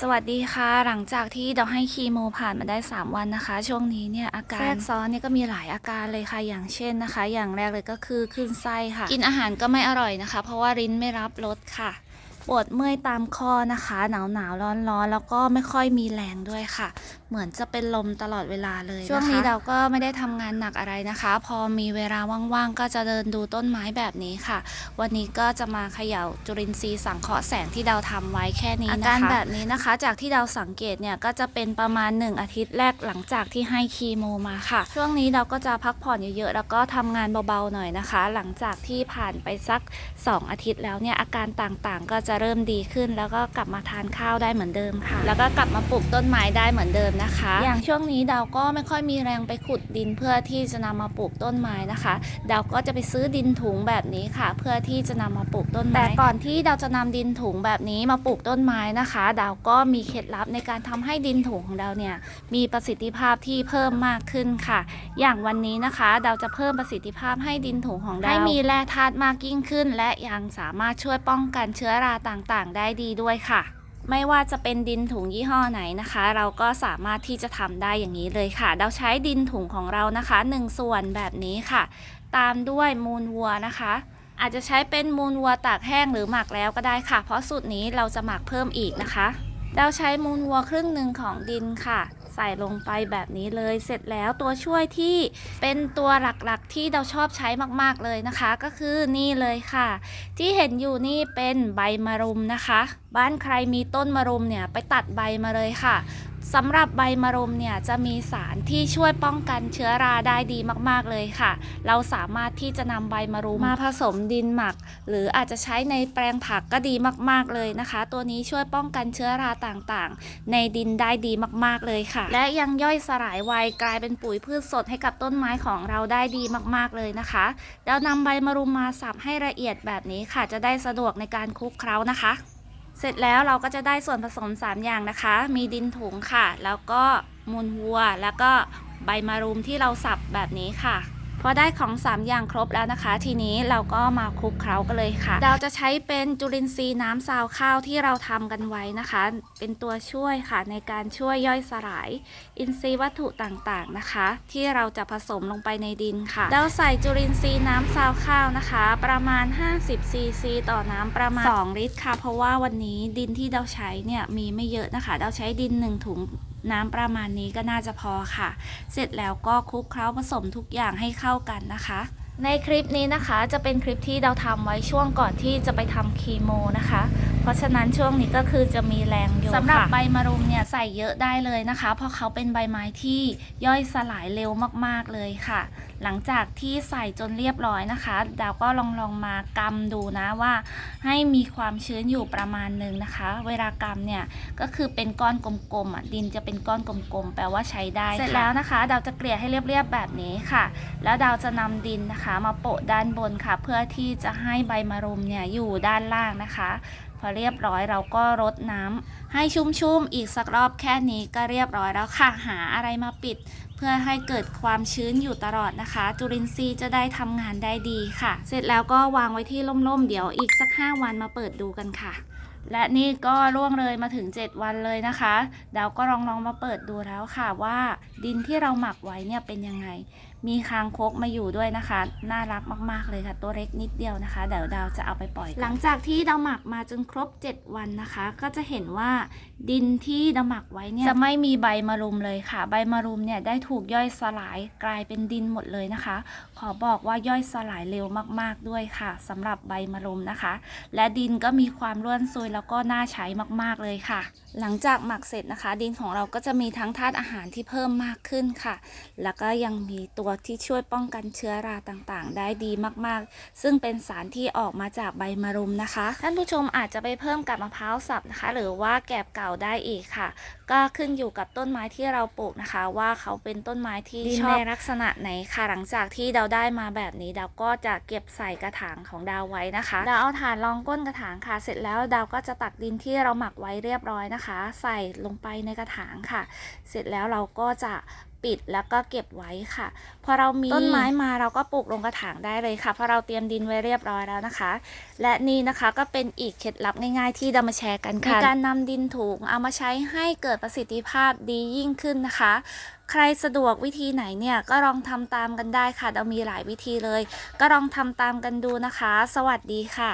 สวัสดีค่ะ หลังจากที่เราให้คีโมผ่านมาได้ 3 วันนะคะ ช่วงนี้เนี่ยอาการแทรกซ้อนเนี่ยก็มีหลายอาการเลยค่ะ อย่างเช่นนะคะ อย่างแรกเลยก็คือคลื่นไส้ค่ะ กินอาหารก็ไม่อร่อยนะคะ เพราะว่าริ้นไม่รับรสค่ะ ปวดเมื่อยตามข้อนะคะ หนาวหนาวร้อนร้อนๆแล้วก็ไม่ค่อยมีแรงด้วยค่ะเหมือนจะเป็นลมตลอดเวลาเลยนะคะช่วงนี้เราก็ไม่ได้ทำงานหนักอะไรนะคะ พอมีเวลาว่างๆก็จะเดินดูต้นไม้แบบนี้ค่ะ วันนี้ก็จะมาเขย่าจุลินทรีย์สังเคราะห์แสงที่เราทำไว้แค่นี้นะคะอาการแบบนี้นะคะ จากที่เราสังเกตเนี่ยก็จะเป็นประมาณ 1 อาทิตย์แรกหลังจากที่ให้คีโมมาค่ะ ช่วงนี้เราก็จะพักผ่อนเยอะๆแล้วก็ทำงานเบาๆหน่อยนะคะ หลังจากที่ผ่านไปสัก 2 อาทิตย์แล้วเนี่ยอาการต่างๆ ก็จะเริ่มดีขึ้น แล้วก็กลับมาทานข้าวได้เหมือนเดิมค่ะ แล้วก็กลับมาปลูกต้นไม้ได้เหมือนเดิมนะคะ อย่างช่วงนี้ดาวก็ไม่ค่อยมีแรงไปขุดดินเพื่อที่จะนำมาปลูกต้นไม้นะคะ ดาวก็จะไปซื้อดินถุงแบบนี้ค่ะ เพื่อที่จะนำมาปลูกต้นไม้ แต่ก่อนที่ดาวจะนำดินถุงแบบนี้มาปลูกต้นไม้นะคะ ดาวก็มีเคล็ดลับในการทำให้ดินถุงของดาวเนี่ยมีประสิทธิภาพที่เพิ่มมากขึ้นค่ะ อย่างวันนี้นะคะดาวจะเพิ่มประสิทธิภาพให้ดินถุงของดาวให้มีแร่ธาตุมากยิ่งขึ้น และยังสามารถช่วยป้องกันเชื้อราต่างๆ ได้ดีด้วยค่ะ ไม่ว่าจะเป็นดินถุงยี่ห้อไหนนะคะ เราก็สามารถที่จะทำได้อย่างนี้เลยค่ะ เราใช้ดินถุงของเรานะคะ 1 ส่วนแบบนี้ค่ะ ตามด้วยมูลวัวนะคะ อาจจะใช้เป็นมูลวัวตากแห้งหรือหมักแล้วก็ได้ค่ะ เพราะสูตรนี้เราจะหมักเพิ่มอีกนะคะ เราใช้มูลวัวครึ่งหนึ่งของดินค่ะ ใส่ลงไปแบบนี้เลย เสร็จแล้วตัวช่วยที่เป็นตัวหลักๆ ที่เราชอบใช้มากๆเลยนะคะ ก็คือนี่เลยค่ะ ที่เห็นอยู่นี่เป็นใบมะรุมนะคะ บ้านใครมีต้นมะรุมเนี่ยไปตัดใบมาเลยค่ะ สำหรับใบมะรุมเนี่ยจะมีสารที่ช่วยป้องกันเชื้อราได้ดีมากๆเลยค่ะ เราสามารถที่จะนำใบมะรุมมาผสมดินหมัก หรืออาจจะใช้ในแปลงผักก็ดีมากๆเลยนะคะ ตัวนี้ช่วยป้องกันเชื้อราต่างๆ ในดินได้ดีมากๆเลยค่ะ และยังย่อยสลายไวกลายเป็นปุ๋ยพืชสดให้กับต้นไม้ของเราได้ดีมากๆเลยนะคะเรานำใบมะรุมมาสับให้ละเอียดแบบนี้ค่ะ จะได้สะดวกในการคลุกเคล้านะคะ เสร็จแล้วเราก็จะได้ส่วนผสม 3 อย่างนะคะ มีดินถุงค่ะ แล้วก็มูลวัว แล้วก็ใบมะรุมที่เราสับแบบนี้ค่ะ พอได้ของ 3 อย่างครบแล้วนะคะ ทีนี้เราก็มาคลุกเคล้ากันเลยค่ะ เราจะใช้เป็นจุลินทรีย์น้ำซาวข้าวที่เราทำกันไว้นะคะ เป็นตัวช่วยค่ะในการช่วยย่อยสลาย อินทรีย์วัตถุต่างๆนะคะ ที่เราจะผสมลงไปในดินค่ะ เราใส่จุลินทรีย์น้ำซาวข้าวนะคะ ประมาณ 50ซีซีต่อน้ำประมาณ 2 ลิตรค่ะ เพราะว่าวันนี้ดินที่เราใช้เนี่ยมีไม่เยอะนะคะ เราใช้ดิน 1 ถุง น้ำประมาณนี้ก็น่าจะพอค่ะ เสร็จแล้วก็คลุกเคล้าผสมทุกอย่างให้เข้ากันนะคะในคลิปนี้นะคะจะเป็นคลิปที่เราทำไว้ช่วงก่อนที่จะไปทำคีโมนะคะ เพราะฉะนั้นช่วงนี้ก็คือจะมีแรงอยู่สำหรับใบมะรุมเนี่ยใส่เยอะได้เลยนะคะ เพราะเขาเป็นใบไม้ที่ย่อยสลายเร็วมากๆเลยค่ะหลังจากที่ใส่จนเรียบร้อยนะคะดาวก็ลองลองมากำดูนะว่า ให้มีความชื้นอยู่ประมาณหนึ่งนะคะ เวลากำเนี่ยก็คือเป็นก้อนกลมๆอะดินจะเป็นก้อนกลมๆแปลว่าใช้ได้เสร็จแล้วนะคะดาวจะเกลี่ยให้เรียบๆแบบนี้ค่ะ แล้วดาวจะนำดินนะคะ มาโปะด้านบนค่ะ เพื่อที่จะให้ใบมะรุมเนี่ยอยู่ด้านล่างนะคะ อเรียบร้อยเราก็รดน้ำให้ชุ่มๆอีกสักรอบแค่นี้ก็เรียบร้อยแล้วค่ะหาอะไรมาปิด เพื่อให้เกิดความชื้นอยู่ตลอดนะคะ จุลินทรีย์จะได้ทำงานได้ดีค่ะ เสร็จแล้วก็วางไว้ที่ร่มๆ เดี๋ยวอีกสัก 5 วันมาเปิดดูกันค่ะและนี่ก็ล่วงเลยมาถึง 7 วันเลยนะคะดาวก็ลองลองมาเปิดดูแล้วค่ะว่าดินที่เราหมักไว้เนี่ยเป็นยังไง มีคางคกมาอยู่ด้วยนะคะ น่ารักมาก ๆ เลยค่ะ ตัวเล็กนิดเดียวนะคะ เดี๋ยวดาวจะเอาไปปล่อย หลังจากที่เราหมักมาจนครบ 7 วันนะคะ ก็จะเห็นว่าดินที่เราหมักไว้เนี่ยจะไม่มีใบมะรุมเลยค่ะ ใบมะรุมเนี่ยได้ถูกย่อยสลายกลายเป็นดินหมดเลยนะคะ ขอบอกว่าย่อยสลายเร็วมาก ๆ ด้วยค่ะสำหรับใบมะรุมนะคะ และดินก็มีความร่วนซุยแล้วก็น่าใช้มาก ๆ เลยค่ะ หลังจากหมักเสร็จนะคะ ดินของเราก็จะมีทั้งธาตุอาหารที่เพิ่มมากขึ้นค่ะ แล้วก็ยังมีตัวที่ช่วยป้องกันเชื้อราต่างๆ ได้ดีมากๆ ซึ่งเป็นสารที่ออกมาจากใบมะรุมนะคะ ท่านผู้ชมอาจจะไปเพิ่มกับมะพร้าวสับนะคะ หรือว่าแกบเก่าได้อีกค่ะ ก็ขึ้นอยู่กับต้นไม้ที่เราปลูกนะคะ ว่าเขาเป็นต้นไม้ที่ชอบในลักษณะไหนค่ะ หลังจากที่เราได้มาแบบนี้ดาวก็จะเก็บใส่กระถางของดาวไว้นะคะดาวเอาฐานรองก้นกระถางค่ะ เสร็จแล้วดาวก็จะตักดินที่เราหมักไว้เรียบร้อยนะคะ ใส่ลงไปในกระถางค่ะ เสร็จแล้วเราก็จะปิดแล้วก็เก็บไว้ค่ะ พอเรามีต้นไม้มาเราก็ปลูกลงกระถางได้เลยค่ะเพราะเราเตรียมดินไว้เรียบร้อยแล้วนะคะ และนี่นะคะก็เป็นอีกเคล็ดลับง่ายๆ ที่เรามาแชร์กันค่ะในการนำดินถุงเอามาใช้ให้เกิดประสิทธิภาพดียิ่งขึ้นนะคะ ใครสะดวกวิธีไหนเนี่ยก็ลองทำตามกันได้ค่ะเรามีหลายวิธีเลย ก็ลองทำตามกันดูนะคะ สวัสดีค่ะ